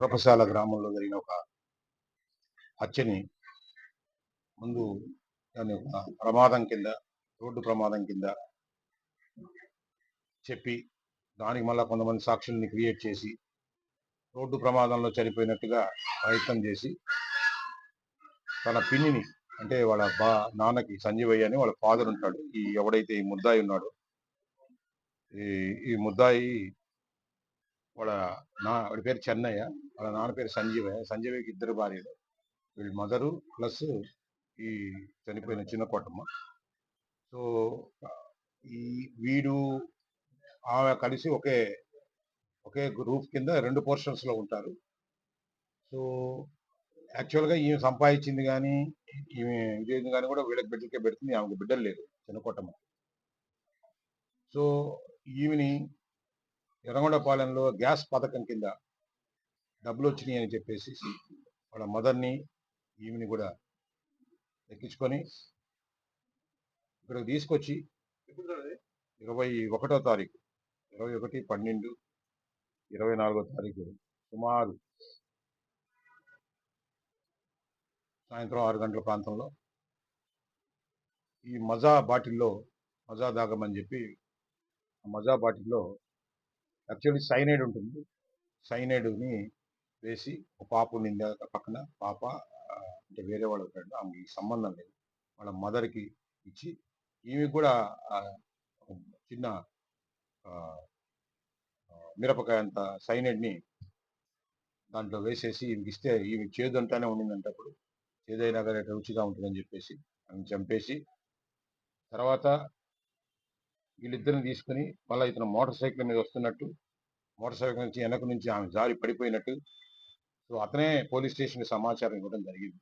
ప్రపశాల గ్రామంలో జరిగిన ఒక హత్యని ముందు దాన్ని ఒక ప్రమాదం కింద రోడ్డు ప్రమాదం కింద చెప్పి దానికి మళ్ళీ కొంతమంది సాక్షుల్ని క్రియేట్ చేసి రోడ్డు ప్రమాదంలో చనిపోయినట్టుగా ప్రయత్నం చేసి తన పిన్నిని అంటే వాళ్ళ బా నాన్నకి సంజీవయ్య అని వాళ్ళ ఫాదర్ ఉంటాడు. ఈ ఎవడైతే ఈ ముద్దాయి ఉన్నాడో ఈ ఈ ముద్దాయి వాళ్ళ నా వాడి పేరు చెన్నయ్య. వాళ్ళ నాన్న పేరు సంజీవయ్య. సంజీవయ్యకి ఇద్దరు భార్యలు. వీళ్ళ మదరు ప్లస్ ఈ చనిపోయిన చిన్న కోటమ్మ. సో ఈ వీడు ఆమె కలిసి ఒకే ఒకే గ్రూప్ కింద రెండు పోర్షన్స్లో ఉంటారు. సో యాక్చువల్గా ఈమె సంపాదించింది కానీ ఈమె ఇదేంది కానీ కూడా వీళ్ళకి బిడ్డలకే పెడుతుంది. ఆమెకు బిడ్డలు లేరు. చిన్న కోటమ్మ. సో ఈమెని ఎర్రగొండపాలెంలో గ్యాస్ పథకం కింద డబ్బులు వచ్చినాయి అని చెప్పేసి వాళ్ళ మదర్ని ఈమెని కూడా ఎక్కించుకొని ఇక్కడికి తీసుకొచ్చి ఇరవై ఒకటో తారీఖు ఇరవై ఒకటి పన్నెండు ఇరవై నాలుగో తారీఖు సుమారు సాయంత్రం ఆరు గంటల ప్రాంతంలో ఈ మజా బాటిల్లో మజా దాగమని చెప్పి ఆ మజా బాటిల్లో యాక్చువల్లీ సైనైడ్ ఉంటుంది. సైనైడ్ని వేసి ఒక పాప ఉండింది పక్కన. పాప అంటే వేరే వాళ్ళ ఫ్రెండ్ ఆమెకి సంబంధం లేదు. వాళ్ళ మదర్కి ఇచ్చి ఈమె కూడా చిన్న మిరపకాయ అంత సైనైడ్ని దాంట్లో వేసేసి ఈమెకి ఇస్తే ఈమె చేదు అంటానే ఉండిందంటే అప్పుడు చేదైనా కానీ రుచిగా ఉంటుందని చెప్పేసి ఆమె చంపేసి తర్వాత వీళ్ళిద్దరిని తీసుకుని మళ్ళీ ఇతను మోటార్ సైకిల్ మీద వస్తున్నట్టు మోటార్ సైకిల్ నుంచి వెనక నుంచి ఆమె జారి పడిపోయినట్టు. సో అతనే పోలీస్ స్టేషన్ సమాచారం ఇవ్వడం జరిగింది.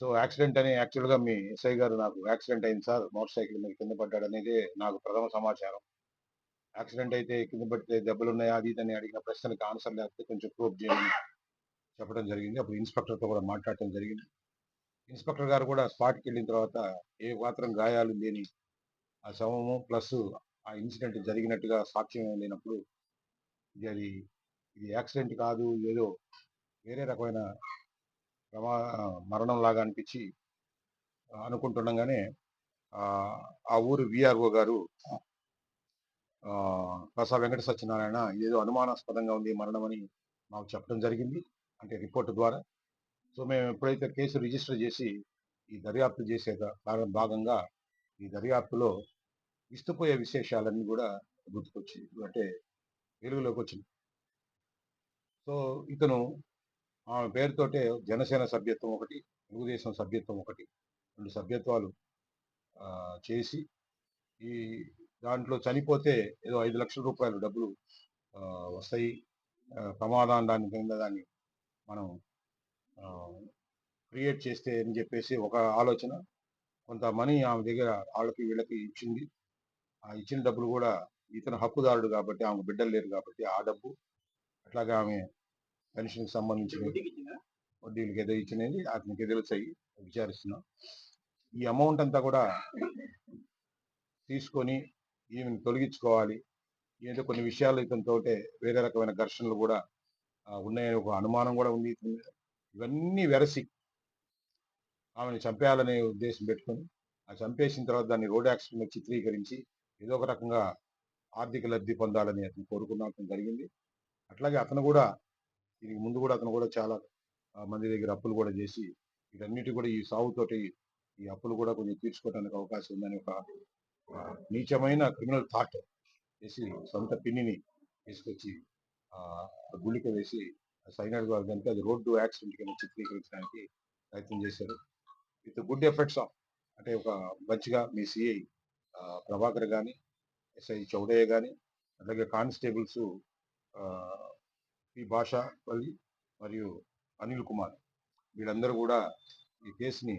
సో యాక్సిడెంట్ అని యాక్చువల్గా మీ ఎస్ఐ గారు నాకు యాక్సిడెంట్ అయింది సార్ మోటార్ సైకిల్ మీద కింద పడ్డాడు అనేది నాకు ప్రథమ సమాచారం. యాక్సిడెంట్ అయితే కింద పడితే దెబ్బలు ఉన్నాయా అది ఇది అని అడిగిన ప్రశ్నలకు ఆన్సర్ లేకపోతే కొంచెం ప్రూవ్ చేయమని చెప్పడం జరిగింది. అప్పుడు ఇన్స్పెక్టర్తో కూడా మాట్లాడటం జరిగింది. ఇన్స్పెక్టర్ గారు కూడా స్పాట్కి వెళ్ళిన తర్వాత ఏ మాత్రం గాయాలు లేని ఆ శవము ప్లస్ ఆ ఇన్సిడెంట్ జరిగినట్టుగా సాక్ష్యం లేనప్పుడు ఇది అది ఇది యాక్సిడెంట్ కాదు ఏదో వేరే రకమైన ప్రమా మరణం లాగా అనిపించి అనుకుంటుండగానే ఆ, ఊరు విఆర్ఓ గారు ప్రసాద్ ప్రసా వెంకట సత్యనారాయణ ఏదో అనుమానాస్పదంగా ఉంది మరణం అని మాకు చెప్పడం జరిగింది అంటే రిపోర్ట్ ద్వారా. సో మేము ఎప్పుడైతే కేసు రిజిస్టర్ చేసి ఈ దర్యాప్తు చేసే భాగంగా ఈ దర్యాప్తులో ఇస్తుపోయే విశేషాలన్నీ కూడా గుర్తుకొచ్చి అంటే వెలుగులోకి వచ్చింది సో ఇతను ఆమె పేరుతోటే జనసేన సభ్యత్వం ఒకటి తెలుగుదేశం సభ్యత్వం ఒకటి రెండు సభ్యత్వాలు చేసి ఈ దాంట్లో చనిపోతే ఏదో ఐదు లక్షల రూపాయలు డబ్బులు వస్తాయి. ప్రమాదాన్ని ప్రమాదం దాని కింద దాన్ని మనం క్రియేట్ చేస్తే అని చెప్పేసి ఒక ఆలోచన కొంత మనీ ఆమె దగ్గర వాళ్ళకి వీళ్ళకి ఇచ్చింది. ఇచ్చిన డబ్బులు కూడా ఇతను హక్కుదారుడు కాబట్టి ఆమె బిడ్డలు లేరు కాబట్టి ఆ డబ్బు అట్లాగే ఆమె పెన్షన్కి సంబంధించిన వడ్డీలకి ఏదో ఇచ్చినది అతనికి తెలుసాయి విచారిస్తున్నాం. ఈ అమౌంట్ అంతా కూడా తీసుకొని ఈమెను తొలగించుకోవాలి. ఏదో కొన్ని విషయాలు ఇతనితోటే వేరే రకమైన ఘర్షణలు కూడా ఆ, ఉన్నాయని ఒక అనుమానం కూడా ఉంది. ఇవన్నీ వెరసి ఆమెను చంపేయాలనే ఉద్దేశం పెట్టుకొని ఆ చంపేసిన తర్వాత దాన్ని రోడ్ యాక్సిడెంట్ చిత్రీకరించి ఏదో ఒక రకంగా ఆర్థిక లబ్ధి పొందాలని అతను కోరుకున్నట్టు జరిగింది. అట్లాగే అతను కూడా దీనికి ముందు కూడా అతను కూడా చాలా మంది దగ్గర అప్పులు కూడా చేసి వీటన్నిటి కూడా ఈ సాగుతోటి ఈ అప్పులు కూడా కొంచెం తీర్చుకోవడానికి అవకాశం ఉందని ఒక నీచమైన క్రిమినల్ థాట్ వేసి సొంత పిన్నిని తీసుకొచ్చి గుళిక వేసి గారు కనుక అది రోడ్డు యాక్సిడెంట్ కింద చిత్రీకరించడానికి ప్రయత్నం చేశారు. విత్ గుడ్ ఎఫెక్ట్స్ ఆఫ్ అంటే ఒక మంచిగా మీ సిఐ ప్రభాకర్ కానీ ఎస్ఐ చౌడయ్య కానీ అలాగే కానిస్టేబుల్స్ పి భాష వల్లి మరియు అనిల్ కుమార్ వీళ్ళందరూ కూడా ఈ కేసుని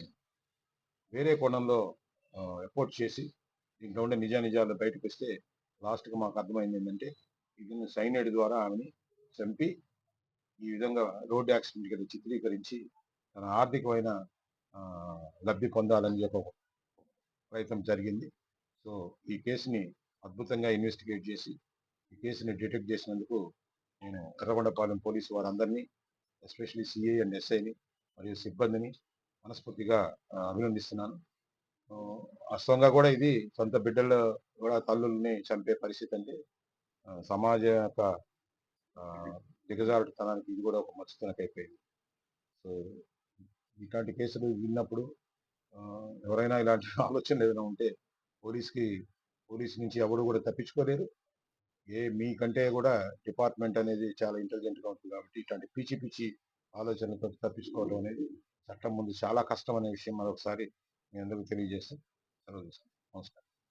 వేరే కోణంలో ఎపోర్ట్ చేసి దీంట్లో ఉండే నిజా నిజాలు బయటకు వస్తే లాస్ట్గా మాకు అర్థమైంది ఏంటంటే ఇది సైనైడ్ ద్వారా ఆమెని చంపి ఈ విధంగా రోడ్ యాక్సిడెంట్ కింద చిత్రీకరించి తన ఆర్థికమైన లబ్ధి పొందాలని ఒక ప్రయత్నం జరిగింది. సో ఈ కేసుని అద్భుతంగా ఇన్వెస్టిగేట్ చేసి ఈ కేసుని డిటెక్ట్ చేసినందుకు నేను ఎర్రగొండపాలెం పోలీసు వారందరినీ ఎస్పెషలీ సిఐ అండ్ ఎస్ఐని మరియు సిబ్బందిని మనస్ఫూర్తిగా అభినందిస్తున్నాను. అస్తంగా కూడా ఇది సొంత బిడ్డలు కూడా తల్లుల్ని చంపే పరిస్థితి అంటే సమాజ యొక్క ఆ, దిగజారుడుతనానికి ఇది కూడా ఒక మచ్చుతనకు అయిపోయింది సో ఇట్లాంటి కేసులు విన్నప్పుడు ఎవరైనా ఇలాంటి ఆలోచనలు ఏదైనా ఉంటే పోలీస్కి పోలీస్ నుంచి ఎవరు కూడా తప్పించుకోలేరు ఏ మీకంటే కూడా డిపార్ట్మెంట్ అనేది చాలా ఇంటెలిజెంట్గా ఉంటుంది కాబట్టి ఇట్లాంటి పిచ్చి పిచ్చి ఆలోచనలతో తప్పించుకోవడం అనేది చట్టం ముందు చాలా కష్టం అనే విషయం మరొకసారి మీ అందరికీ తెలియజేస్తాం సెలవు నమస్కారం.